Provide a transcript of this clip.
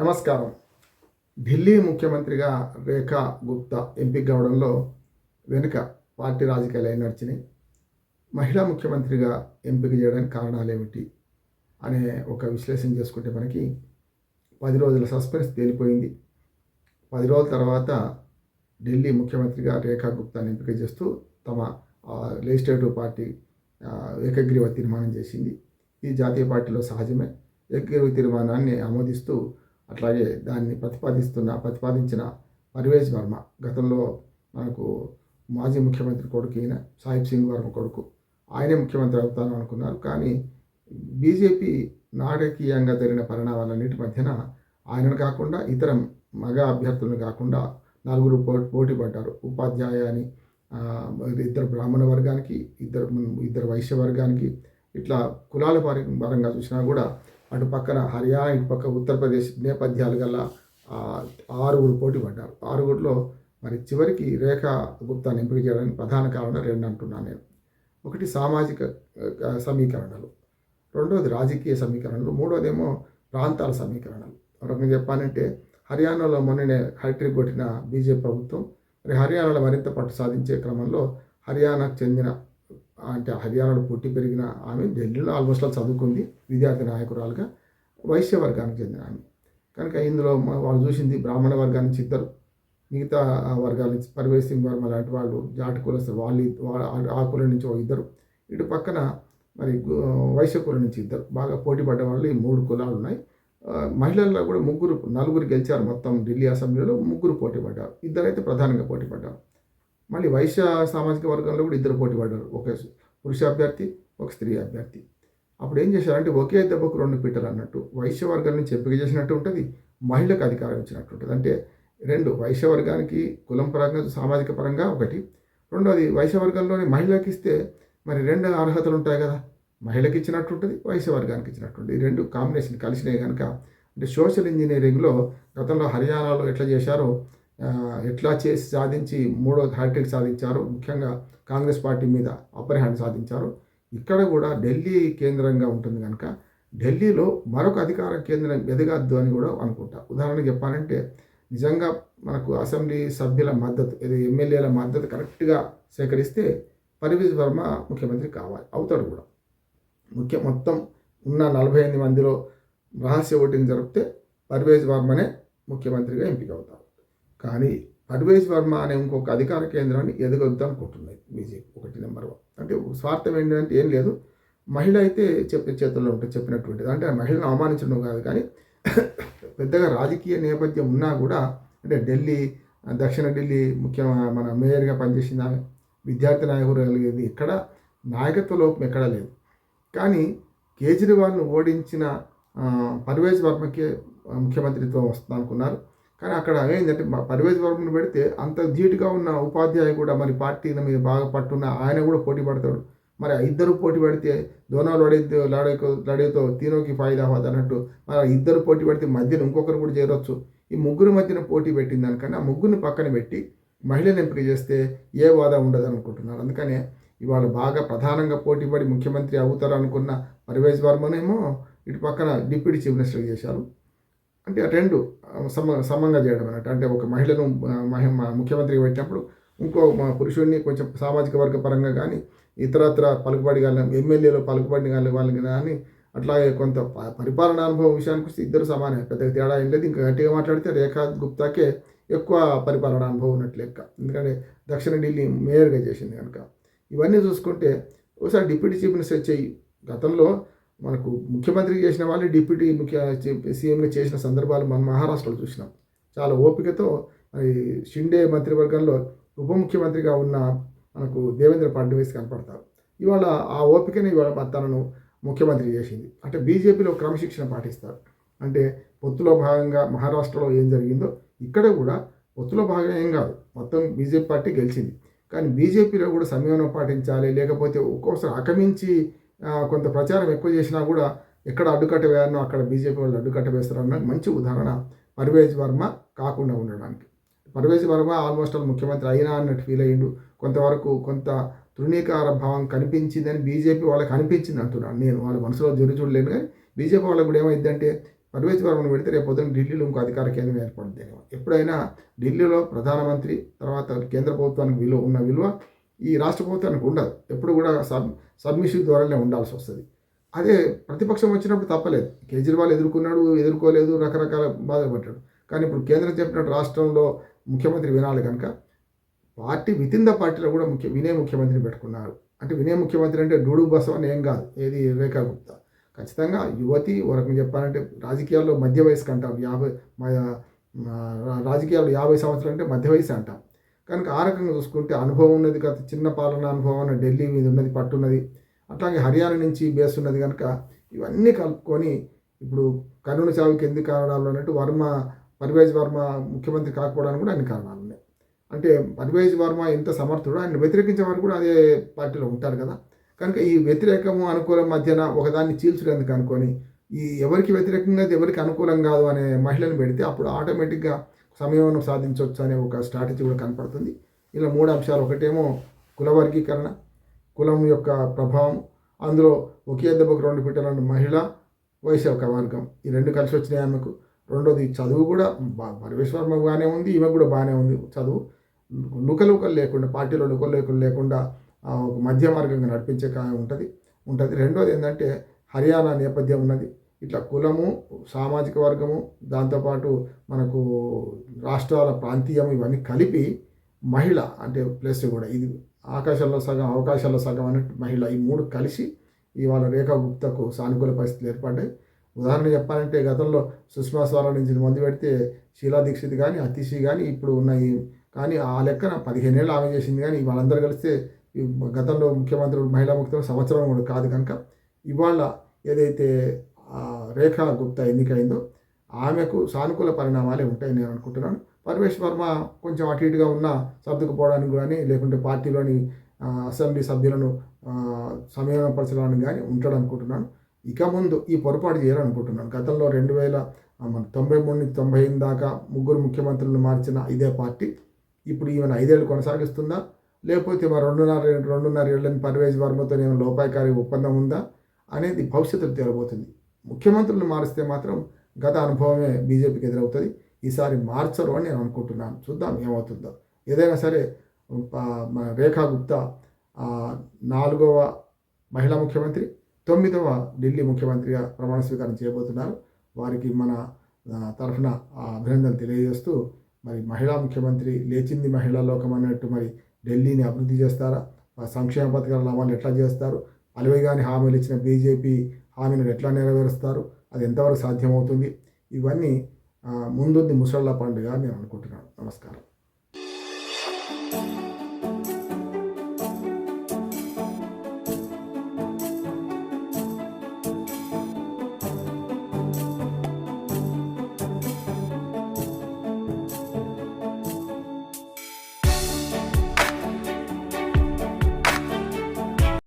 నమస్కారం. ఢిల్లీ ముఖ్యమంత్రిగా రేఖా గుప్తా ఎంపిక కావడంలో వెనుక పార్టీ రాజకీయాలు ఏం నడిచినాయి మహిళా ముఖ్యమంత్రిగా ఎంపిక చేయడానికి కారణాలు ఏమిటి అనే ఒక విశ్లేషణ చేసుకుంటే మనకి పది రోజుల సస్పెన్స్ తేలిపోయింది. పది రోజుల తర్వాత ఢిల్లీ ముఖ్యమంత్రిగా రేఖా గుప్తాని ఎంపిక చేస్తూ తమ లెజిస్లేటివ్ పార్టీ ఏకగ్రీవ తీర్మానం చేసింది. ఇది జాతీయ పార్టీలో సహజమే. ఏకగ్రీవ తీర్మానాన్ని ఆమోదిస్తూ అట్లాగే దాన్ని ప్రతిపాదిస్తున్న ప్రతిపాదించిన పర్వేజ్ వర్మ గతంలో మనకు మాజీ ముఖ్యమంత్రి కొడుకు ఈయన సాహిబ్ సింగ్ వర్మ కొడుకు ఆయనే ముఖ్యమంత్రి అవుతాను అనుకున్నారు. కానీ బీజేపీ నాటకీయంగా జరిగిన పరిణామాలన్నిటి మధ్యన ఆయనను కాకుండా ఇతర మగ అభ్యర్థులను కాకుండా నలుగురు పో పోటీ పడ్డారు. ఉపాధ్యాయ అని ఇద్దరు బ్రాహ్మణ వర్గానికి ఇద్దరు ఇద్దరు వైశ్య వర్గానికి ఇట్లా కులాల పరంగా చూసినా కూడా అటు పక్కన హర్యానా ఇటు పక్క ఉత్తరప్రదేశ్ నేపథ్యాలు గల ఆరుగురు పోటీ పడ్డారు. ఆరుగురిలో మరి చివరికి రేఖ గుప్తాన్ని ఎంపిక చేయడానికి ప్రధాన కారణం రెండు అంటున్నాను నేను. ఒకటి సామాజిక సమీకరణలు. రెండోది రాజకీయ సమీకరణలు. మూడోదేమో ప్రాంతాల సమీకరణలు. ఒక చెప్పానంటే చెప్పాలంటే హర్యానాలో మొన్ననే హ్యాట్రిక్ కొట్టిన బీజేపీ ప్రభుత్వం మరి హర్యానాలో మరింత పట్టు సాధించే క్రమంలో హర్యానాకు చెందిన అంటే హర్యానాలో పుట్టి పెరిగిన ఆమె ఢిల్లీలో ఆల్మోస్ట్ ఆల్ చదువుకుంది విద్యార్థి నాయకురాలుగా వైశ్య వర్గానికి చెందిన ఆమె. కనుక ఇందులో వాళ్ళు చూసింది బ్రాహ్మణ వర్గాన్ని ఇద్దరు మిగతా ఆ వర్గాల నుంచి పర్వేజ్ సింగ్ వర్మ లాంటి వాళ్ళు జాటి కులస్తారు వాళ్ళు ఆ కులం నుంచి ఒక ఇద్దరు. ఇటు పక్కన మరి వైశ్య కులం నుంచి ఇద్దరు. బాగా పోటీ పడ్డ వాళ్ళు ఈ మూడు కులాలు ఉన్నాయి. మహిళల్లో కూడా ముగ్గురు నలుగురు గెలిచారు మొత్తం ఢిల్లీ అసెంబ్లీలో ముగ్గురు పోటీ పడ్డారు. ఇద్దరైతే ప్రధానంగా పోటీ పడ్డారు. మళ్ళీ వైశ్య సామాజిక వర్గంలో కూడా ఇద్దరు పోటీ పడ్డారు. ఒక పురుష అభ్యర్థి ఒక స్త్రీ అభ్యర్థి. అప్పుడు ఏం చేశారంటే ఒకే దెబ్బకు రెండు పీటలు అన్నట్టు వైశ్య వర్గం నుంచి ఎంపిక చేసినట్టు ఉంటుంది మహిళకు అధికారం ఇచ్చినట్టు ఉంటుంది. అంటే రెండు వైశ్య వర్గానికి కులం పరంగా సామాజిక పరంగా ఒకటి. రెండోది వైశ్య వర్గంలోని మహిళకి ఇస్తే మరి రెండు అర్హతలు ఉంటాయి కదా మహిళకి ఇచ్చినట్టు ఉంటుంది వైశ్య వర్గానికి ఇచ్చినట్టు ఉంటుంది. ఈ రెండు కాంబినేషన్ కలిసినాయి కనుక అంటే సోషల్ ఇంజనీరింగ్లో గతంలో హర్యానాలో ఎట్లా చేశారో ఎట్లా చేసి సాధించి మూడో హ్యాట్రిక్ సాధించారు? ముఖ్యంగా కాంగ్రెస్ పార్టీ మీద అప్పర్ హ్యాండ్ సాధించారు. ఇక్కడ కూడా ఢిల్లీ కేంద్రంగా ఉంటుంది కనుక ఢిల్లీలో మరొక అధికార కేంద్రం ఎదగద్దు అని కూడా అనుకుంటా. ఉదాహరణకు చెప్పాలంటే నిజంగా మనకు అసెంబ్లీ సభ్యుల మద్దతు ఇది ఎమ్మెల్యేల మద్దతు కరెక్ట్గా సేకరిస్తే పర్వేజ్ వర్మ ముఖ్యమంత్రి కావాలి అవుతాడు కూడా. ముఖ్య మొత్తం ఉన్న నలభై ఎనిమిది మందిలో రహస్య ఓటింగ్ జరిపితే పర్వేజ్ వర్మనే ముఖ్యమంత్రిగా ఎంపిక అవుతారు. కానీ పర్వేజ్ వర్మ అనే ఇంకొక అధికార కేంద్రాన్ని ఎదగొద్దాం అనుకుంటున్నాయి బీజేపీ. ఒకటి నెంబర్ వన్. అంటే స్వార్థం ఏంటంటే ఏం లేదు. మహిళ అయితే చెప్పిన చేతుల్లో ఉంటుంది చెప్పినటువంటిది. అంటే ఆ మహిళను అవమానించడం కాదు కానీ పెద్దగా రాజకీయ నేపథ్యం ఉన్నా కూడా అంటే ఢిల్లీ దక్షిణ ఢిల్లీ ముఖ్య మన మేయర్గా పనిచేసిన విద్యార్థి నాయకుడు కలిగేది ఎక్కడ నాయకత్వ లోపం ఎక్కడా లేదు. కానీ కేజ్రీవాల్ను ఓడించిన పర్వేజ్ వర్మకే ముఖ్యమంత్రిత్వం వస్తుంది అనుకున్నారు కానీ అక్కడ ఏంటంటే మా పర్వేజ్ వర్మను పెడితే అంత ధీటుగా ఉన్న ఉపాధ్యాయ కూడా మరి పార్టీల మీద బాగా పట్టున్న ఆయన కూడా పోటీ పడతాడు. మరి ఇద్దరు పోటీ పడితే దోనాలు లడే లడే లడేతో తీనోకి ఫాయిదా హోదా అన్నట్టు మరి ఇద్దరు పోటీ పడితే మధ్యన ఇంకొకరు కూడా చేరొచ్చు. ఈ ముగ్గురు మధ్యన పోటీ పెట్టిన దానికన్నా ఆ ముగ్గురిని పక్కన పెట్టి మహిళను ఎంపిక చేస్తే ఏ వాదా ఉండదు అనుకుంటున్నారు. అందుకనే ఇవాళ బాగా ప్రధానంగా పోటీపడి ముఖ్యమంత్రి అవుతారు అనుకున్న పర్వేజ్ వర్మనేమో ఇటు పక్కన డిప్యూటీ చీఫ్ మినిస్టర్ చేశారు. అంటే రెండు సమ సమంగా చేయడం అన్నట్టు. అంటే ఒక మహిళను మహి- మ- ముఖ్యమంత్రిగా పెట్టినప్పుడు ఇంకో మా పురుషుడిని కొంచెం సామాజిక వర్గ పరంగా కానీ ఇతరత్ర పలుకుబడి కానీ ఎమ్మెల్యేలో పలుకుబడి కానీ వాళ్ళకి కానీ అట్లాగే కొంత ప- పరిపాలనా అనుభవం విషయానికి వస్తే ఇద్దరు సమానమే. పెద్దగా తేడా ఏం లేదు. ఇంకా గట్టిగా మాట్లాడితే రేఖా గుప్తాకే ఎక్కువ పరిపాలన అనుభవం ఉన్నట్లు లెక్క. ఎందుకంటే దక్షిణ ఢిల్లీ మేయర్గా చేసింది కనుక. ఇవన్నీ చూసుకుంటే ఒకసారి డిప్యూటీ చీఫ్ మినిస్టర్ చెయ్యి గతంలో మనకు ముఖ్యమంత్రి చేసిన వాళ్ళు డిప్యూటీ ముఖ్య సీఎంగా చేసిన సందర్భాలు మనం మహారాష్ట్రలో చూసినాం. చాలా ఓపికతో మరి షిండే మంత్రివర్గంలో ఉప ముఖ్యమంత్రిగా ఉన్న మనకు దేవేంద్ర ఫడ్నవీస్ కనపడతారు. ఇవాళ ఆ ఓపికని ఇవాళ తనను ముఖ్యమంత్రి చేసింది. అంటే బీజేపీలో క్రమశిక్షణ పాటిస్తారు. అంటే పొత్తులో భాగంగా మహారాష్ట్రలో ఏం జరిగిందో ఇక్కడ కూడా పొత్తులో భాగం ఏం కాదు. మొత్తం బీజేపీ పార్టీ గెలిచింది. కానీ బీజేపీలో కూడా సంయమనం పాటించాలి లేకపోతే ఒక్కోసారి అకమించి కొంత ప్రచారం ఎక్కువ చేసినా కూడా ఎక్కడ అడ్డుకట్ట వేయాలనో అక్కడ బీజేపీ వాళ్ళు అడ్డుకట్ట వేస్తారన్న మంచి ఉదాహరణ పర్వేజ్ వర్మ కాకుండా ఉండడానికి. పర్వేజ్ వర్మ ఆల్మోస్ట్ ఆల్ ముఖ్యమంత్రి అయినా అన్నట్టు ఫీల్ అయ్యిండు. కొంతవరకు కొంత తృణీకార భావం కనిపించిందని బీజేపీ వాళ్ళకి అనిపించింది అంటున్నాను నేను. వాళ్ళ మనసులో జరి చూడలేను కానీ బీజేపీ వాళ్ళకి కూడా ఏమైందంటే పర్వేజ్ వర్మను పెడితే రేపు పొద్దున ఢిల్లీలో ఇంకో అధికార కేంద్రం ఏర్పడుతుంది ఎప్పుడైనా ఢిల్లీలో ప్రధానమంత్రి తర్వాత కేంద్ర ప్రభుత్వానికి విలువ ఉన్న విలువ ఈ రాష్ట్ర ప్రభుత్వానికి ఉండదు. ఎప్పుడు కూడా సబ్ సబ్మిషన్ ద్వారానే ఉండాల్సి వస్తుంది. అదే ప్రతిపక్షం వచ్చినప్పుడు తప్పలేదు. కేజ్రీవాల్ ఎదుర్కొన్నాడు ఎదుర్కోలేదు రకరకాల బాధపడ్డాడు కానీ ఇప్పుడు కేంద్రం చెప్పినట్టు రాష్ట్రంలో ముఖ్యమంత్రి వినాలి కనుక పార్టీ వితిన్ ద పార్టీలో కూడా ముఖ్య వినయ ముఖ్యమంత్రిని పెట్టుకున్నారు. అంటే వినయ ముఖ్యమంత్రి అంటే డూడు బసం అని ఏం కాదు. ఏది రేఖా గుప్తా. ఖచ్చితంగా యువతి వరకు చెప్పాలంటే రాజకీయాల్లో మధ్య వయసుకి అంటాం. యాభై మా- రాజకీయాల్లో యాభై సంవత్సరాలు అంటే మధ్య వయసు అంటాం. కనుక ఆ రకంగా చూసుకుంటే అనుభవం ఉన్నది కదా చిన్న పాలన అనుభవం ఉన్న ఢిల్లీ మీద ఉన్నది పట్టున్నది అట్లాగే హర్యానా నుంచి బేస్ ఉన్నది కనుక ఇవన్నీ కలుపుకొని ఇప్పుడు కర్నూలు చావుకి ఎందుకు కారణాలు అన్నట్టు వర్మ పర్వేజ్ వర్మ ముఖ్యమంత్రి కాకపోవడానికి కూడా అన్ని కారణాలు ఉన్నాయి. అంటే పర్వేజ్ వర్మ ఎంత సమర్థుడో ఆయన వ్యతిరేకించే వారు కూడా అదే పార్టీలో ఉంటారు కదా. కనుక ఈ వ్యతిరేకము అనుకూలం మధ్యన ఒకదాన్ని చీల్చడానికి అనుకొని ఈ ఎవరికి వ్యతిరేకంగా ఎవరికి అనుకూలం కాదు అనే మహిళను పెడితే అప్పుడు ఆటోమేటిక్గా సమయం సాధించవచ్చు అనే ఒక స్ట్రాటజీ కూడా కనపడుతుంది. ఇలా మూడు అంశాలు ఒకటేమో కుల వర్గీకరణ కులం యొక్క ప్రభావం అందులో ఒకే దెబ్బకు రెండు పిట్టలను మహిళ వైశాఖ వర్గం. ఈ రెండు కలిసి వచ్చినాయి ఆమెకు. రెండోది చదువు కూడా బా- పరమేశ్వర్మ బాగానే ఉంది ఈమె కూడా బాగానే ఉంది చదువు. లుకలుకలు లేకుండా పార్టీలో లుకలు లేకుండా లేకుండా ఒక మధ్య మార్గంగా నడిపించే కా ఉంటుంది ఉంటుంది. రెండోది ఏంటంటే హర్యానా నేపథ్యం ఉన్నది. ఇట్లా కులము సామాజిక వర్గము దాంతోపాటు మనకు రాష్ట్రాల ప్రాంతీయం ఇవన్నీ కలిపి మహిళ అంటే ప్లస్ కూడా ఇది ఆకాశంలో సగం అవకాశాల్లో సగం అన్నట్టు మహిళ ఈ మూడు కలిసి ఇవాళ రేఖా గుప్తకు సానుకూల పరిస్థితులు ఏర్పడ్డాయి. ఉదాహరణ చెప్పాలంటే గతంలో సుష్మా స్వరాజ్ నుంచి మందు పెడితే శీలా దీక్షిత్ కానీ అతిషి కానీ ఇప్పుడు ఉన్నాయి. కానీ ఆ లెక్కన పదిహేనేళ్ళు ఆమె చేసింది కానీ వాళ్ళందరూ కలిస్తే గతంలో ముఖ్యమంత్రులు మహిళా ముఖ్యమంత్రి సంవత్సరం కూడా కాదు కనుక ఇవాళ ఏదైతే రేఖా గుప్తా ఎన్నికైందో ఆమెకు సానుకూల పరిణామాలే ఉంటాయి నేను అనుకుంటున్నాను. పరమేశ్ వర్మ కొంచెం అటు ఇటుగా ఉన్న సర్దుకుపోవడానికి కానీ లేకుంటే పార్టీలోని అసెంబ్లీ సభ్యులను సమయపరచడానికి కానీ ఉంటాడు అనుకుంటున్నాను ఇక ముందు ఈ పొరపాటు చేయాలనుకుంటున్నాను. గతంలో రెండు వేల మన తొంభై మూడు నుంచి తొంభై ఎనిమిది దాకా ముగ్గురు ముఖ్యమంత్రులను మార్చిన ఇదే పార్టీ ఇప్పుడు ఈమెను ఐదేళ్ళు కొనసాగిస్తుందా? లేకపోతే మరి రెండున్నర రెండున్నర ఏళ్ళని పర్వేజ్ వర్మతో ఏమైనా లోపాయకారి ఒప్పందం ఉందా? అనేది భవిష్యత్తులో తేలబోతుంది. ముఖ్యమంత్రులను మారిస్తే మాత్రం గత అనుభవమే బీజేపీకి ఎదురవుతుంది. ఈసారి మార్చరు అని నేను అనుకుంటున్నాను. చూద్దాం ఏమవుతుందో. ఏదైనా సరే మన రేఖా గుప్తా నాలుగవ మహిళా ముఖ్యమంత్రి తొమ్మిదవ ఢిల్లీ ముఖ్యమంత్రిగా ప్రమాణ స్వీకారం చేయబోతున్నారు. వారికి మన తరఫున ఆ అభినందనలు తెలియజేస్తూ మరి మహిళా ముఖ్యమంత్రి లేచింది మహిళా లోకం అన్నట్టు మరి ఢిల్లీని అభివృద్ధి చేస్తారా? సంక్షేమ పథకాల లాభాలు ఎట్లా చేస్తారు? అలవిగాని హామీలు ఇచ్చిన బీజేపీ హామీలను ఎట్లా నెరవేరుస్తారు? అది ఎంతవరకు సాధ్యమవుతుంది? ఇవన్నీ ముందుంది ముసళ్ళ పండుగ అని నేను అనుకుంటున్నాను. నమస్కారం.